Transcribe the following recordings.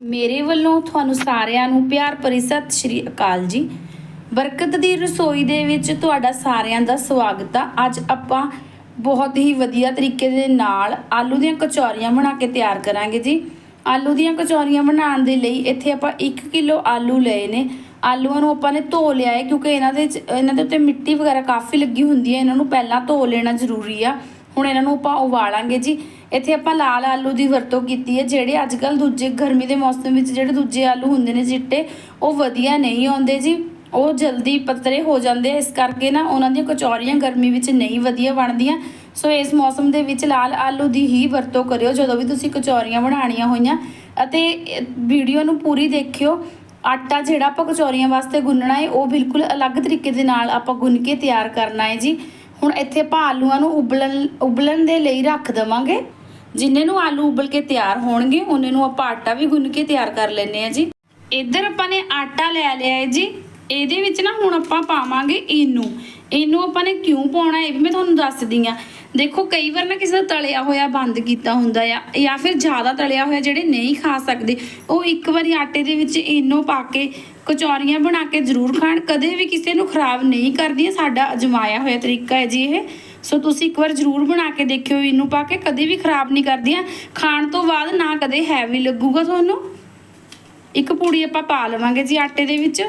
ਮੇਰੇ ਵੱਲੋਂ ਤੁਹਾਨੂੰ ਸਾਰਿਆਂ ਨੂੰ ਪਿਆਰ ਭਰੀ ਸਤਿ ਸ਼੍ਰੀ ਅਕਾਲ ਜੀ। ਬਰਕਤ ਦੀ ਰਸੋਈ ਦੇ ਵਿੱਚ ਤੁਹਾਡਾ ਸਾਰਿਆਂ ਦਾ ਸਵਾਗਤ ਆ। ਅੱਜ ਆਪਾਂ ਬਹੁਤ ਹੀ ਵਧੀਆ ਤਰੀਕੇ ਦੇ ਨਾਲ ਆਲੂ ਦੀਆਂ ਕਚੌਰੀਆਂ ਬਣਾ ਕੇ ਤਿਆਰ ਕਰਾਂਗੇ ਜੀ। ਆਲੂ ਦੀਆਂ ਕਚੌਰੀਆਂ ਬਣਾਉਣ ਦੇ ਲਈ ਇੱਥੇ ਆਪਾਂ 1 ਕਿਲੋ ਆਲੂ ਲਏ ਨੇ। ਆਲੂਆਂ ਨੂੰ ਆਪਾਂ ਨੇ ਧੋ ਲਿਆ ਹੈ ਕਿਉਂਕਿ ਇਹਨਾਂ ਦੇ ਇਹਨਾਂ ਦੇ ਉੱਤੇ ਮਿੱਟੀ ਵਗੈਰਾ ਕਾਫੀ ਲੱਗੀ ਹੁੰਦੀ ਹੈ ਇਹਨਾਂ ਨੂੰ ਪਹਿਲਾਂ ਧੋ ਲੈਣਾ ਜ਼ਰੂਰੀ ਆ। ਹੁਣ ਇਹਨਾਂ ਨੂੰ ਆਪਾਂ ਉਬਾਲਾਂਗੇ ਜੀ। ਇੱਥੇ ਆਪਾਂ ਲਾਲ ਆਲੂ ਦੀ ਵਰਤੋਂ ਕੀਤੀ ਹੈ, ਜਿਹੜੇ ਅੱਜ ਕੱਲ ਦੂਜੇ ਗਰਮੀ ਦੇ ਮੌਸਮ ਵਿੱਚ ਜਿਹੜੇ ਦੂਜੇ ਆਲੂ ਹੁੰਦੇ ਨੇ ਚਿੱਟੇ, ਉਹ ਵਧੀਆ ਨਹੀਂ ਆਉਂਦੇ ਜੀ। ਉਹ ਜਲਦੀ ਪਤਲੇ ਹੋ ਜਾਂਦੇ ਇਸ ਕਰਕੇ ਨਾ ਉਹਨਾਂ ਦੀਆਂ ਕਚੌਰੀਆਂ ਗਰਮੀ ਵਿੱਚ ਨਹੀਂ ਵਧੀਆ ਬਣਦੀਆਂ। ਸੋ ਇਸ ਮੌਸਮ ਦੇ ਵਿੱਚ ਲਾਲ ਆਲੂ ਦੀ ਹੀ ਵਰਤੋਂ ਕਰਿਓ, ਜਦੋਂ ਵੀ ਤੁਸੀਂ ਕਚੌਰੀਆਂ ਬਣਾਉਣੀਆਂ ਹੋਈਆਂ। ਅਤੇ ਵੀਡੀਓ ਨੂੰ ਪੂਰੀ ਦੇਖਿਓ। ਆਟਾ ਜਿਹੜਾ ਆਪਾਂ ਕਚੌਰੀਆਂ ਵਾਸਤੇ ਗੁੰਨਣਾ ਹੈ ਉਹ ਬਿਲਕੁਲ ਅਲੱਗ ਤਰੀਕੇ ਦੇ ਨਾਲ ਆਪਾਂ ਗੁੰਨ ਕੇ ਤਿਆਰ ਕਰਨਾ ਹੈ ਜੀ। ਹੁਣ ਇੱਥੇ ਆਪਾਂ ਆਲੂਆਂ ਨੂੰ ਉਬਲਣ ਉਬਲਣ ਦੇ ਲਈ ਰੱਖ ਦੇਵਾਂਗੇ। ਜਿੰਨੇ ਨੂੰ ਆਲੂ ਉਬਲ ਕੇ ਤਿਆਰ ਹੋਣਗੇ, ਉਹਨੇ ਨੂੰ ਆਪਾਂ ਆਟਾ ਵੀ ਗੁੰਨ ਕੇ ਤਿਆਰ ਕਰ ਲੈਣੇ ਆ ਜੀ। ਇੱਧਰ ਆਪਾਂ ਨੇ ਆਟਾ ਲੈ ਲਿਆ ਹੈ ਜੀ। ਇਹਦੇ ਵਿੱਚ ਨਾ ਹੁਣ ਆਪਾਂ ਪਾਵਾਂਗੇ ਇਹਨੂੰ ਇਹਨੂੰ ਆਪਾਂ ਨੇ ਕਿਉਂ ਪਾਉਣਾ ਇਹ ਵੀ ਮੈਂ ਤੁਹਾਨੂੰ ਦੱਸਦੀ ਆ ਦੇਖੋ, ਕਈ ਵਾਰ ਨਾ ਕਿਸੇ ਦਾ ਤਲਿਆ ਹੋਇਆ ਬੰਦ ਕੀਤਾ ਹੁੰਦਾ ਆ, ਜਾਂ ਫਿਰ ਜ਼ਿਆਦਾ ਤਲਿਆ ਹੋਇਆ ਜਿਹੜੇ ਨਹੀਂ ਖਾ ਸਕਦੇ, ਉਹ ਇੱਕ ਵਾਰੀ ਆਟੇ ਦੇ ਵਿੱਚ ਇਹਨੂੰ ਪਾ ਕੇ, ਕਚੌਰੀਆਂ ਬਣਾ ਕੇ ਜ਼ਰੂਰ ਖਾਣ। ਕਦੇ ਵੀ ਕਿਸੇ ਨੂੰ ਖਰਾਬ ਨਹੀਂ ਕਰਦੀਆਂ, ਸਾਡਾ ਅਜਮਾਇਆ ਹੋਇਆ ਤਰੀਕਾ ਹੈ ਜੀ ਇਹ। ਸੋ ਤੁਸੀਂ ਇੱਕ ਵਾਰ ਜ਼ਰੂਰ ਬਣਾ ਕੇ ਦੇਖਿਓ, ਇਹਨੂੰ ਪਾ ਕੇ। ਕਦੇ ਵੀ ਖਰਾਬ ਨਹੀਂ ਕਰਦੀਆਂ। ਖਾਣ ਤੋਂ ਬਾਅਦ ਨਾ ਕਦੇ ਹੈਵੀ ਲੱਗੂਗਾ ਤੁਹਾਨੂੰ। ਇੱਕ ਪੂੜੀ ਆਪਾਂ ਪਾ ਲਵਾਂਗੇ ਜੀ ਆਟੇ ਦੇ ਵਿੱਚ।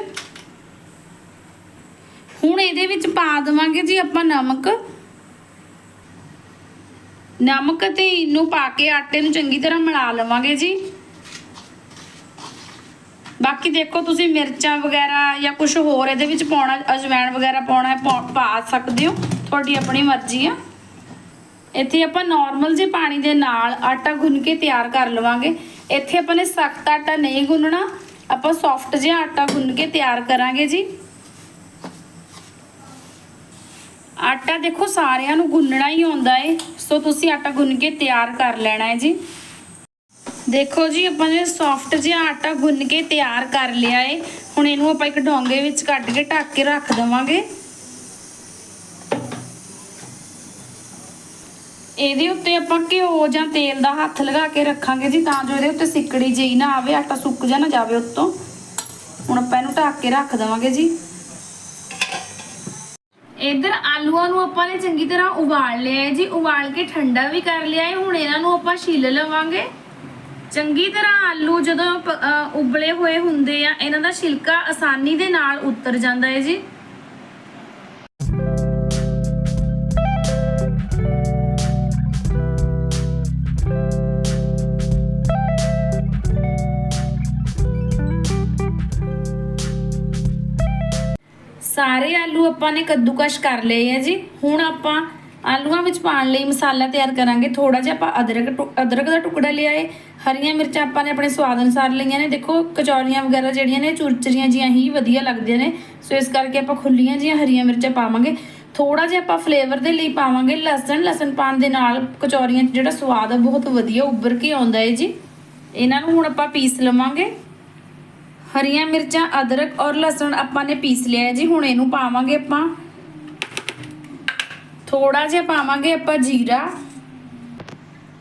ਹੁਣ ਇਹਦੇ ਵਿੱਚ ਪਾ ਦੇਵਾਂਗੇ ਜੀ ਆਪਾਂ ਨਮਕ। ਨਮਕ ਤੇ ਇਹਨੂੰ ਪਾ ਕੇ ਆਟੇ ਨੂੰ ਚੰਗੀ ਤਰ੍ਹਾਂ ਮਿਲਾ ਲਵਾਂਗੇ ਜੀ। ਬਾਕੀ ਦੇਖੋ ਤੁਸੀਂ ਮਿਰਚਾਂ ਵਗੈਰਾ ਜਾਂ ਕੁਝ ਹੋਰ ਇਹਦੇ ਵਿੱਚ ਪਾਉਣਾ, ਅਜਵਾਇਣ ਵਗੈਰਾ ਪਾਉਣਾ ਪਾ ਸਕਦੇ ਹੋ। ਤੁਹਾਡੀ ਆਪਣੀ ਮਰਜ਼ੀ ਆ। ਇੱਥੇ ਆਪਾਂ ਨਾਰਮਲ ਜਿਹੇ ਪਾਣੀ ਦੇ ਨਾਲ ਆਟਾ ਗੁੰਨ ਕੇ ਤਿਆਰ ਕਰ ਲਵਾਂਗੇ। ਇੱਥੇ ਆਪਾਂ ਨੇ ਸਖਤ ਆਟਾ ਨਹੀਂ ਗੁੰਨਣਾ। ਆਪਾਂ ਸੌਫਟ ਜਿਹਾ ਆਟਾ ਗੁੰਨ ਕੇ ਤਿਆਰ ਕਰਾਂਗੇ ਜੀ। ਆਟਾ ਦੇਖੋ ਸਾਰਿਆਂ ਨੂੰ ਗੁੰਨਣਾ ਹੀ ਆਉਂਦਾ ਏ। ਸੋ ਤੁਸੀਂ ਆਟਾ ਗੁੰਨ ਕੇ ਤਿਆਰ ਕਰ ਲੈਣਾ ਹੈ ਜੀ। ਦੇਖੋ ਜੀ, ਆਪਾਂ ਨੇ ਸੌਫਟ ਜਿਹਾ ਆਟਾ ਗੁੰਨ ਕੇ ਤਿਆਰ ਕਰ ਲਿਆ ਏ। ਹੁਣ ਇਹਨੂੰ ਆਪਾਂ ਇੱਕ ਡੋਂਗੇ ਵਿੱਚ ਕੱਢ ਕੇ ਢੱਕ ਕੇ ਰੱਖ ਦੇਵਾਂਗੇ। ਇਹਦੇ ਉੱਤੇ ਆਪਾਂ ਘਿਓ ਜਾਂ ਤੇਲ ਦਾ ਹੱਥ ਲਗਾ ਕੇ ਰੱਖਾਂਗੇ ਜੀ, ਤਾਂ ਜੋ ਇਹਦੇ ਉੱਤੇ ਸਿੱਕੜੀ ਜਿਹੀ ਨਾ ਆਵੇ, ਆਟਾ ਸੁੱਕ ਜਾ ਨਾ ਜਾਵੇ ਉੱਤੋਂ। ਹੁਣ ਆਪਾਂ ਇਹਨੂੰ ਢੱਕ ਕੇ ਰੱਖ ਦੇਵਾਂਗੇ ਜੀ। ਇਧਰ ਆਲੂਆਂ ਨੂੰ ਆਪਾਂ ਨੇ ਚੰਗੀ ਤਰ੍ਹਾਂ ਉਬਾਲ ਲਿਆ ਹੈ ਜੀ, ਉਬਾਲ ਕੇ ਠੰਡਾ ਵੀ ਕਰ ਲਿਆ ਹੈ ਹੁਣ ਇਹਨਾਂ ਨੂੰ ਆਪਾਂ ਛਿੱਲ ਲਵਾਂਗੇ। ਚੰਗੀ ਤਰ੍ਹਾਂ ਆਲੂ ਜਦੋਂ ਪ- ਉਬਲੇ ਹੋਏ ਹੁੰਦੇ ਆ, ਇਹਨਾਂ ਦਾ ਛਿਲਕਾ ਆਸਾਨੀ ਦੇ ਨਾਲ ਉਤਰ ਜਾਂਦਾ ਹੈ ਜੀ। ਆਲੂ ਆਪਾਂ ਨੇ ਕੱਦੂਕਸ਼ ਕਰ ਲਏ ਹੈ ਜੀ। ਹੁਣ ਆਪਾਂ ਆਲੂਆਂ ਵਿੱਚ ਪਾਉਣ ਲਈ ਮਸਾਲਾ ਤਿਆਰ ਕਰਾਂਗੇ। ਥੋੜਾ ਜਿਹਾ ਆਪਾਂ ਅਦਰਕ ਟੁ- ਅਦਰਕ ਦਾ ਟੁਕੜਾ ਲਿਆ ਹੈ ਹਰੀਆਂ ਮਿਰਚਾਂ ਆਪਾਂ ਨੇ ਆਪਣੇ ਸਵਾਦ ਅਨੁਸਾਰ ਲਈਆਂ ਨੇ। ਦੇਖੋ, ਕਚੌਰੀਆਂ ਵਗੈਰਾ ਜਿਹੜੀਆਂ ਨੇ, ਚੁਰਚਰੀਆਂ ਜੀਆਂ ਹੀ ਵਧੀਆ ਲੱਗਦੀਆਂ ਨੇ। ਸੋ ਇਸ ਕਰਕੇ ਆਪਾਂ ਖੁੱਲੀਆਂ ਜੀਆਂ ਹਰੀਆਂ ਮਿਰਚਾਂ ਪਾਵਾਂਗੇ। ਥੋੜਾ ਜਿਹਾ ਆਪਾਂ ਫਲੇਵਰ ਦੇ ਲਈ ਪਾਵਾਂਗੇ। ਲਸਣ ਲਸਣ ਪਾਉਣ ਦੇ ਨਾਲ ਕਚੌਰੀਆਂ ਜਿਹੜਾ ਸਵਾਦ ਆ, ਬਹੁਤ ਵਧੀਆ ਉੱਭਰ ਕੇ ਆਉਂਦਾ ਏ ਜੀ। ਇਹਨਾਂ ਨੂੰ ਹੁਣ ਆਪਾਂ ਪੀਸ ਲਵਾਂਗੇ। ਹਰੀਆਂ ਮਿਰਚਾਂ, ਅਦਰਕ ਔਰ ਲਸਣ ਆਪਾਂ ਨੇ ਪੀਸ ਲਿਆ ਹੈ ਜੀ, ਹੁਣ ਇਹਨੂੰ ਪਾਵਾਂਗੇ ਆਪਾਂ। ਥੋੜਾ ਜਿਹਾ ਪਾਵਾਂਗੇ ਆਪਾਂ ਜੀਰਾ।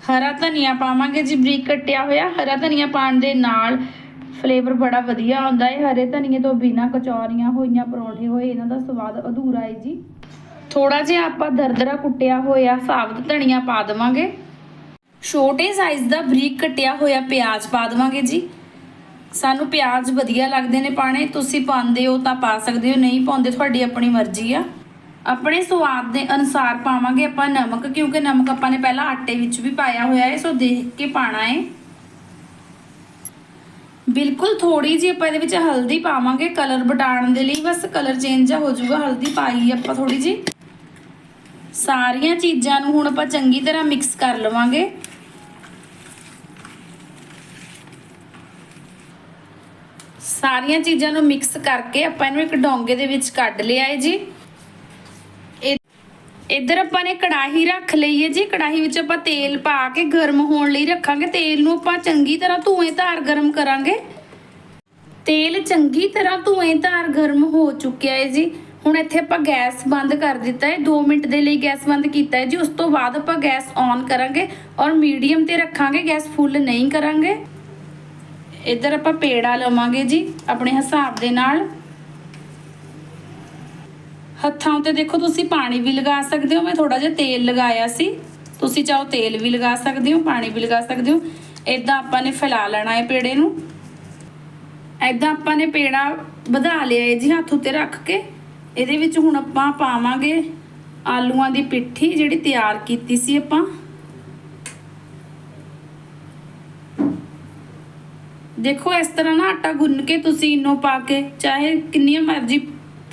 ਹਰਾ ਧਨੀਆ ਪਾਵਾਂਗੇ ਜੀ, ਬਰੀਕ ਕੱਟਿਆ ਹੋਇਆ। ਹਰਾ ਧਨੀਆ ਪਾਉਣ ਦੇ ਨਾਲ ਫਲੇਵਰ ਬੜਾ ਵਧੀਆ ਆਉਂਦਾ ਹੈ। ਹਰੇ ਧਨੀਏ ਤੋਂ ਬਿਨਾ ਕਚੌਰੀਆਂ ਹੋਈਆਂ, ਪਰੌਂਠੇ ਹੋਏ, ਇਹਨਾਂ ਦਾ ਸਵਾਦ ਅਧੂਰਾ ਹੈ ਜੀ। ਥੋੜਾ ਜਿਹਾ ਆਪਾਂ ਦਰਦਰਾ ਕੁੱਟਿਆ ਹੋਇਆ ਸਾਬਤ ਧਨੀਆ ਪਾ ਦੇਵਾਂਗੇ। ਛੋਟੇ ਸਾਈਜ਼ ਦਾ ਬਰੀਕ ਕੱਟਿਆ ਹੋਇਆ ਪਿਆਜ਼ ਪਾ ਦੇਵਾਂਗੇ ਜੀ। ਸਾਨੂੰ ਪਿਆਜ਼ ਵਧੀਆ ਲੱਗਦੇ ਨੇ ਪਾਣੇ, ਤੁਸੀਂ ਪਾਉਂਦੇ ਹੋ ਤਾਂ ਪਾ ਸਕਦੇ ਹੋ, ਨਹੀਂ ਪਾਉਂਦੇ ਤੁਹਾਡੀ ਆਪਣੀ ਮਰਜ਼ੀ ਆ। ਆਪਣੇ ਸਵਾਦ ਦੇ ਅਨੁਸਾਰ ਪਾਵਾਂਗੇ ਆਪਾਂ ਨਮਕ, ਕਿਉਂਕਿ ਨਮਕ ਆਪਾਂ ਨੇ ਪਹਿਲਾਂ ਆਟੇ ਵਿੱਚ ਵੀ ਪਾਇਆ ਹੋਇਆ ਹੈ, ਸੋ ਦੇਖ ਕੇ ਪਾਣਾ ਹੈ। ਬਿਲਕੁਲ ਥੋੜੀ ਜਿਹੀ ਆਪਾਂ ਇਹਦੇ ਵਿੱਚ ਹਲਦੀ ਪਾਵਾਂਗੇ, ਕਲਰ ਬਟਾਉਣ ਦੇ ਲਈ, ਬਸ ਕਲਰ ਚੇਂਜ ਹੋ ਜਾਊਗਾ, ਹਲਦੀ ਪਾਈ ਆਪਾਂ ਥੋੜੀ ਜਿਹੀ। ਸਾਰੀਆਂ ਚੀਜ਼ਾਂ ਨੂੰ ਹੁਣ ਆਪਾਂ ਚੰਗੀ ਤਰ੍ਹਾਂ ਮਿਕਸ ਕਰ ਲਵਾਂਗੇ। ਸਾਰੀਆਂ ਚੀਜ਼ਾਂ ਨੂੰ ਮਿਕਸ ਕਰਕੇ ਆਪਾਂ ਇਹਨੂੰ ਇੱਕ ਡੋਂਗੇ ਦੇ ਵਿੱਚ ਕੱਢ ਲਿਆ ਹੈ ਜੀ। ਇ- ਇੱਧਰ ਆਪਾਂ ਨੇ ਕੜਾਹੀ ਰੱਖ ਲਈ ਹੈ ਜੀ। ਕੜਾਹੀ ਵਿੱਚ ਆਪਾਂ ਤੇਲ ਪਾ ਕੇ ਗਰਮ ਹੋਣ ਲਈ ਰੱਖਾਂਗੇ। ਤੇਲ ਨੂੰ ਆਪਾਂ ਚੰਗੀ ਤਰ੍ਹਾਂ ਧੂਏ ਧਾਰ ਗਰਮ ਕਰਾਂਗੇ। ਤੇਲ ਚੰਗੀ ਤਰ੍ਹਾਂ ਧੂਏ ਧਾਰ ਗਰਮ ਹੋ ਚੁੱਕਿਆ ਹੈ ਜੀ। ਹੁਣ ਇੱਥੇ ਆਪਾਂ ਗੈਸ ਬੰਦ ਕਰ ਦਿੱਤਾ ਹੈ। 2 ਮਿੰਟ ਦੇ ਲਈ ਗੈਸ ਬੰਦ ਕੀਤਾ ਹੈ ਜੀ। ਉਸ ਤੋਂ ਬਾਅਦ ਆਪਾਂ ਗੈਸ ਔਨ ਕਰਾਂਗੇ ਔਰ ਮੀਡੀਅਮ ਤੇ ਰੱਖਾਂਗੇ। ਗੈਸ ਫੁੱਲ ਨਹੀਂ ਕਰਾਂਗੇ। ਇੱਧਰ ਆਪਾਂ ਪੇੜਾ ਲਵਾਂਗੇ ਜੀ, ਆਪਣੇ ਹਿਸਾਬ ਦੇ ਨਾਲ। ਹੱਥਾਂ ਉੱਤੇ ਦੇਖੋ, ਤੁਸੀਂ ਪਾਣੀ ਵੀ ਲਗਾ ਸਕਦੇ ਹੋ। ਮੈਂ ਥੋੜਾ ਜਿਹਾ ਤੇਲ ਲਗਾਇਆ ਸੀ। ਤੁਸੀਂ ਚਾਹੋ ਤੇਲ ਵੀ ਲਗਾ ਸਕਦੇ ਹੋ, ਪਾਣੀ ਵੀ ਲਗਾ ਸਕਦੇ ਹੋ। ਇਦਾਂ ਆਪਾਂ ਨੇ ਫੈਲਾ ਲੈਣਾ ਹੈ ਪੇੜੇ ਨੂੰ। ਇਦਾਂ ਆਪਾਂ ਨੇ ਪੇੜਾ ਵਧਾ ਲਿਆ ਹੈ ਜੀ ਹੱਥ ਉੱਤੇ ਰੱਖ ਕੇ। ਇਹਦੇ ਵਿੱਚ ਹੁਣ ਆਪਾਂ ਪਾਵਾਂਗੇ ਆਲੂਆਂ ਦੀ ਪਿੱਠੀ ਜਿਹੜੀ ਤਿਆਰ ਕੀਤੀ ਸੀ ਆਪਾਂ। ਦੇਖੋ, ਇਸ ਤਰ੍ਹਾਂ ਨਾ ਆਟਾ ਗੁੰਨ ਕੇ ਤੁਸੀਂ ਇਨੋ ਪਾ ਕੇ ਚਾਹੇ ਕਿੰਨੀਆਂ ਮਰਜ਼ੀ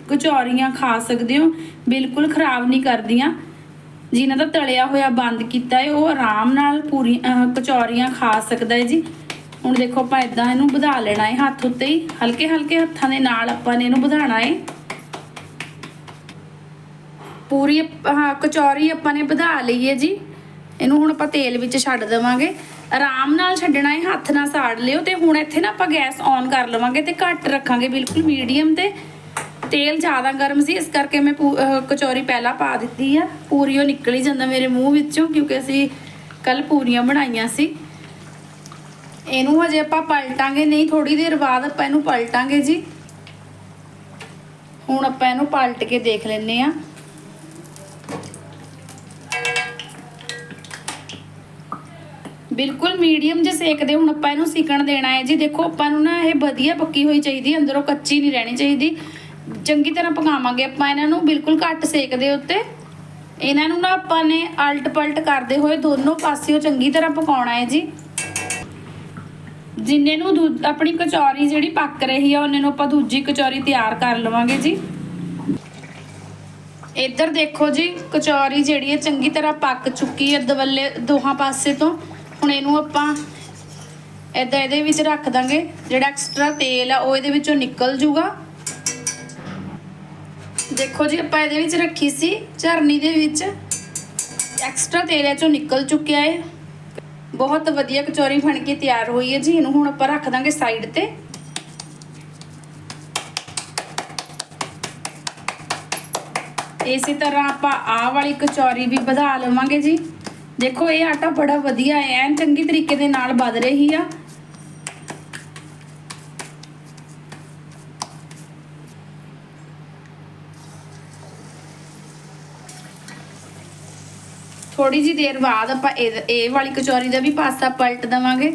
ਕਚੌਰੀਆਂ ਖਾ ਸਕਦੇ ਹੋ, ਬਿਲਕੁਲ ਖਰਾਬ ਨਹੀਂ ਕਰਦੀਆਂ। ਜਿਨ੍ਹਾਂ ਦਾ ਤਲਿਆ ਹੋਇਆ ਬੰਦ ਕੀਤਾ ਹੈ, ਉਹ ਆਰਾਮ ਨਾਲ ਪੂਰੀ ਕਚੌਰੀਆਂ ਖਾ ਸਕਦਾ ਹੈ ਜੀ। ਹੁਣ ਦੇਖੋ, ਆਪਾਂ ਇਦਾਂ ਇਹਨੂੰ ਵਧਾ ਲੈਣਾ ਹੈ ਹੱਥ ਉੱਤੇ ਹੀ। ਹਲਕੇ ਹਲਕੇ ਹੱਥਾਂ ਦੇ ਨਾਲ ਆਪਾਂ ਨੇ ਇਹਨੂੰ ਵਧਾਣਾ ਹੈ। ਪੂਰੀ ਆਹ ਕਚੌਰੀ ਆਪਾਂ ਨੇ ਵਧਾ ਲਈ ਹੈ ਜੀ। ਇਹਨੂੰ ਹੁਣ ਆਪਾਂ ਤੇਲ ਵਿੱਚ ਛੱਡ ਦੇਵਾਂਗੇ। ਆਰਾਮ ਨਾਲ ਛੱਡਣਾ ਹੈ, ਹੱਥ ਨਾਲ ਸਾੜ ਲਿਓ ਤੇ ਹੁਣ ਇੱਥੇ ਨਾ ਆਪਾਂ ਗੈਸ ਔਨ ਕਰ ਲਵਾਂਗੇ ਤੇ ਘੱਟ ਰੱਖਾਂਗੇ ਬਿਲਕੁਲ ਮੀਡੀਅਮ ਤੇ। ਤੇਲ ਜ਼ਿਆਦਾ ਗਰਮ ਸੀ, ਇਸ ਕਰਕੇ ਮੈਂ ਪੂ- ਕਚੌਰੀ ਪਹਿਲਾਂ ਪਾ ਦਿੱਤੀ ਆ। ਪੂਰੀ ਉਹ ਨਿਕਲ ਹੀ ਜਾਂਦਾ ਮੇਰੇ ਮੂੰਹ ਵਿੱਚੋਂ ਕਿਉਂਕਿ ਅਸੀਂ ਕੱਲ ਪੂਰੀਆਂ ਬਣਾਈਆਂ ਸੀ। ਇਹਨੂੰ ਹਜੇ ਆਪਾਂ ਪਲਟਾਂਗੇ, ਨਹੀਂ ਥੋੜੀ ਦੇਰ ਬਾਅਦ ਆਪਾਂ ਇਹਨੂੰ ਪਲਟਾਂਗੇ ਜੀ। ਹੁਣ ਆਪਾਂ ਇਹਨੂੰ ਪਲਟ ਕੇ ਦੇਖ ਲੈਂਦੇ ਆ ਬਿਲਕੁਲ ਮੀਡੀਅਮ ਜੇ ਸੇਕਦੇ ਹੁਣ ਆਪਾਂ ਇਹਨੂੰ ਸਿਕਣ ਦੇਣਾ ਹੈ ਜੀ। ਦੇਖੋ ਆਪਾਂ ਨੂੰ ਨਾ ਇਹ ਵਧੀਆ ਪੱਕੀ ਹੋਈ ਚਾਹੀਦੀ ਹੈ, ਅੰਦਰੋਂ ਕੱਚੀ ਨਹੀਂ ਰਹਿਣੀ ਚਾਹੀਦੀ। ਚੰਗੀ ਤਰ੍ਹਾਂ ਪਕਾਵਾਂਗੇ ਆਪਾਂ ਇਹਨਾਂ ਨੂੰ ਬਿਲਕੁਲ ਘੱਟ ਸੇਕ ਉੱਤੇ। ਇਹਨਾਂ ਨੂੰ ਨਾ ਆਪਾਂ ਨੇ ਅਲਟ ਪਲਟ ਕਰਦੇ ਹੋਏ ਦੋਨੋਂ ਪਾਸਿਓਂ ਚੰਗੀ ਤਰ੍ਹਾਂ ਪਕਾਉਣਾ ਹੈ ਜੀ। ਜਿੰਨੇ ਨੂੰ ਦੂ- ਆਪਣੀ ਕਚੌਰੀ ਜਿਹੜੀ ਪੱਕ ਰਹੀ ਆ ਉਹਨੇ ਨੂੰ ਆਪਾਂ ਦੂਜੀ ਕਚੌਰੀ ਤਿਆਰ ਕਰ ਲਵਾਂਗੇ ਜੀ। ਇੱਧਰ ਦੇਖੋ ਜੀ ਕਚੌਰੀ ਜਿਹੜੀ ਹੈ ਚੰਗੀ ਤਰ੍ਹਾਂ ਪੱਕ ਚੁੱਕੀ ਹੈ ਦਵੱਲੇ ਦੋਹਾਂ ਪਾਸੇ ਤੋਂ। ਹੁਣ ਇਹਨੂੰ ਆਪਾਂ ਏਦਾਂ ਇਹਦੇ ਵਿੱਚ ਰੱਖ ਦਾਂਗੇ। ਜਿਹੜਾ ਐਕਸਟਰਾ ਤੇਲ ਆ, ਉਹ ਇਹਦੇ ਵਿੱਚੋਂ ਨਿਕਲ ਜੂਗਾ। ਦੇਖੋ ਜੀ, ਆਪਾਂ ਇਹਦੇ ਵਿੱਚ ਰੱਖੀ ਸੀ ਝਰਨੀ ਦੇ ਵਿੱਚ। ਐਕਸਟਰਾ ਤੇਲ ਇਹ ਚੋਂ ਨਿਕਲ ਚੁੱਕਿਆ ਹੈ ਬਹੁਤ ਵਧੀਆ ਕਚੌਰੀ ਬਣ ਕੇ ਤਿਆਰ ਹੋਈ ਹੈ ਜੀ। ਇਹਨੂੰ ਹੁਣ ਆਪਾਂ ਰੱਖ ਦਾਂਗੇ ਸਾਈਡ ਤੇ। ਇਸੇ ਤਰ੍ਹਾਂ ਆਪਾਂ ਆਹ ਵਾਲੀ ਕਚੌਰੀ ਵੀ ਵਧਾ ਲਵਾਂਗੇ ਜੀ। ਦੇਖੋ, ਇਹ ਆਟਾ ਬੜਾ ਵਧੀਆ ਹੈ, ਐਨ ਚੰਗੀ ਤਰੀਕੇ ਦੇ ਨਾਲ ਵਧ ਰਹੀ ਆ। ਥੋੜੀ ਜੀ ਦੇਰ ਬਾਅਦ ਆਪਾਂ ਇਹ ਇਹ ਵਾਲੀ ਕਚੌਰੀ ਦਾ ਵੀ ਪਾਸਾ ਪਲਟ ਦਵਾਂਗੇ।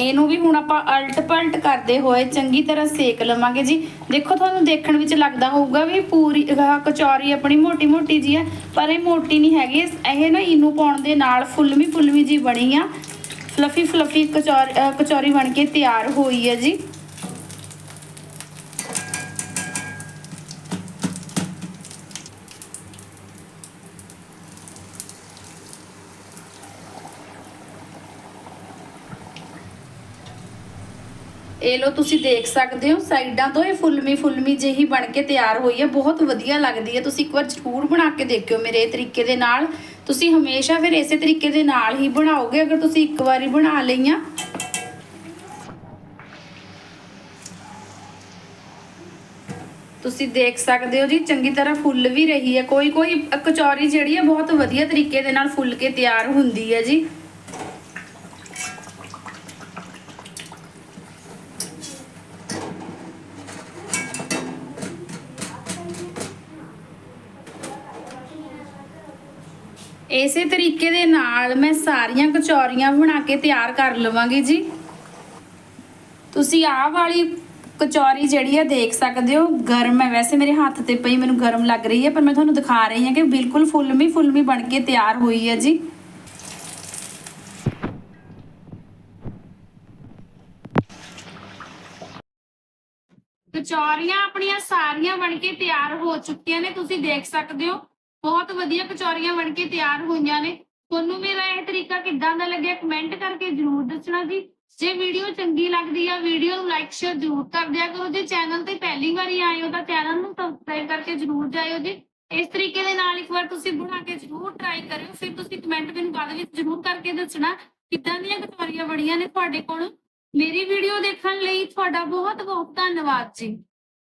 ਇਹਨੂੰ ਵੀ ਹੁਣ ਆਪਾਂ ਅਲਟ ਪਲਟ ਕਰਦੇ ਹੋਏ ਚੰਗੀ ਤਰ੍ਹਾਂ ਸੇਕ ਲਵਾਂਗੇ ਜੀ। ਦੇਖੋ ਤੁਹਾਨੂੰ ਦੇਖਣ ਵਿੱਚ ਲੱਗਦਾ ਹੋਊਗਾ ਵੀ ਪੂਰੀ ਕਚੌਰੀ ਆਪਣੀ ਮੋਟੀ ਮੋਟੀ ਜੀ ਹੈ, ਪਰ ਇਹ ਮੋਟੀ ਨਹੀਂ ਹੈਗੀ। ਇਹ ਨਾ ਇਹਨੂੰ ਪਾਉਣ ਦੇ ਨਾਲ ਫੁੱਲਵੀਂ ਫੁੱਲਵੀਂ ਜੀ ਬਣੀ ਆ। ਫਲਫੀ ਫਲਫੀ ਕਚੌਰੀ ਕਚੌਰੀ ਬਣ ਕੇ ਤਿਆਰ ਹੋਈ ਹੈ ਜੀ। ਇਹ ਲੋ ਤੁਸੀਂ ਦੇਖ ਸਕਦੇ ਹੋ, ਸਾਈਡਾਂ ਤੋਂ ਇਹ ਫੁੱਲਮੀ ਫੁੱਲਮੀ ਜਿਹੀ ਬਣ ਕੇ ਤਿਆਰ ਹੋਈ ਹੈ। ਬਹੁਤ ਵਧੀਆ ਲੱਗਦੀ ਹੈ। ਤੁਸੀਂ ਇੱਕ ਵਾਰ ਜ਼ਰੂਰ ਬਣਾ ਕੇ ਦੇਖਿਓ ਮੇਰੇ ਤਰੀਕੇ ਦੇ ਨਾਲ। ਤੁਸੀਂ ਹਮੇਸ਼ਾ ਫਿਰ ਇਸੇ ਤਰੀਕੇ ਦੇ ਨਾਲ ਹੀ ਬਣਾਓਗੇ, ਅਗਰ ਤੁਸੀਂ ਇੱਕ ਵਾਰੀ ਬਣਾ ਲਈਆਂ ਤੁਸੀਂ ਦੇਖ ਸਕਦੇ ਹੋ ਜੀ, ਚੰਗੀ ਤਰ੍ਹਾਂ ਫੁੱਲ ਵੀ ਰਹੀ ਹੈ। ਕੋਈ ਕੋਈ ਕਚੌਰੀ ਜਿਹੜੀ ਹੈ, ਬਹੁਤ ਵਧੀਆ ਤਰੀਕੇ ਦੇ ਨਾਲ ਫੁੱਲ ਕੇ ਤਿਆਰ ਹੁੰਦੀ ਹੈ ਜੀ। ਇਸੇ ਤਰੀਕੇ ਦੇ ਨਾਲ ਮੈਂ ਸਾਰੀਆਂ ਕਚੌਰੀਆਂ ਬਣਾ ਕੇ ਤਿਆਰ ਕਰ ਲਵਾਂਗੀ ਜੀ। ਤੁਸੀਂ ਆਹ ਵਾਲੀ ਕਚੌਰੀ ਜਿਹੜੀ ਹੈ ਦੇਖ ਸਕਦੇ ਹੋ, ਗਰਮ ਹੈ। ਵੈਸੇ ਮੇਰੇ ਹੱਥ ਤੇ ਪਈ, ਮੈਨੂੰ ਗਰਮ ਲੱਗ ਰਹੀ ਹੈ, ਪਰ ਮੈਂ ਤੁਹਾਨੂੰ ਦਿਖਾ ਰਹੀ ਹਾਂ ਕਿ ਬਿਲਕੁਲ ਫੁੱਲਮੀ ਫੁੱਲਮੀ ਬਣ ਕੇ ਤਿਆਰ ਹੋਈ ਹੈ ਜੀ। ਕਚੌਰੀਆਂ ਆਪਣੀਆਂ ਸਾਰੀਆਂ ਬਣ ਕੇ ਤਿਆਰ ਹੋ ਚੁੱਕੀਆਂ ਨੇ, ਤੁਸੀਂ ਦੇਖ ਸਕਦੇ ਹੋ। ਬਹੁਤ ਵਧੀਆ ਕਚੌਰੀਆਂ ਬਣ ਕੇ ਤਿਆਰ ਹੋਈਆਂ ਨੇ। ਤੁਹਾਨੂੰ ਮੇਰਾ ਇਹ ਤਰੀਕਾ ਕਿੱਦਾਂ ਦਾ ਲੱਗਿਆ ਕਮੈਂਟ ਕਰਕੇ ਜਰੂਰ ਦੱਸਣਾ ਜੀ। ਜੇ ਵੀਡੀਓ ਚੰਗੀ ਲੱਗਦੀ ਆ ਵੀਡੀਓ ਨੂੰ ਲਾਈਕ ਸ਼ੇਅਰ ਜਰੂਰ ਕਰ ਦਿਆ ਕਰੋ। ਜੇ ਚੈਨਲ ਤੇ ਪਹਿਲੀ ਵਾਰੀ ਆਏ ਹੋ ਤਾਂ ਚੈਨਲ ਨੂੰ ਸਬਸਕ੍ਰਾਈਬ ਕਰਕੇ ਜਰੂਰ ਜਾਇਓ ਜੀ। ਇਸ ਤਰੀਕੇ ਦੇ ਨਾਲ ਇੱਕ ਵਾਰ ਤੁਸੀਂ ਬਣਾ ਕੇ ਜਰੂਰ ਟਰਾਈ ਕਰਿਓ। ਫਿਰ ਤੁਸੀਂ ਕਮੈਂਟ ਮੈਨੂੰ ਬਾਅਦ ਵਿੱਚ ਜਰੂਰ ਕਰਕੇ ਦੱਸਣਾ ਕਿੱਦਾਂ ਦੀਆਂ ਕਚੌਰੀਆਂ ਬਣੀਆਂ ਨੇ ਤੁਹਾਡੇ ਕੋਲ। ਮੇਰੀ ਵੀਡੀਓ ਦੇਖਣ ਲਈ ਤੁਹਾਡਾ ਬਹੁਤ ਬਹੁਤ ਧੰਨਵਾਦ ਜੀ।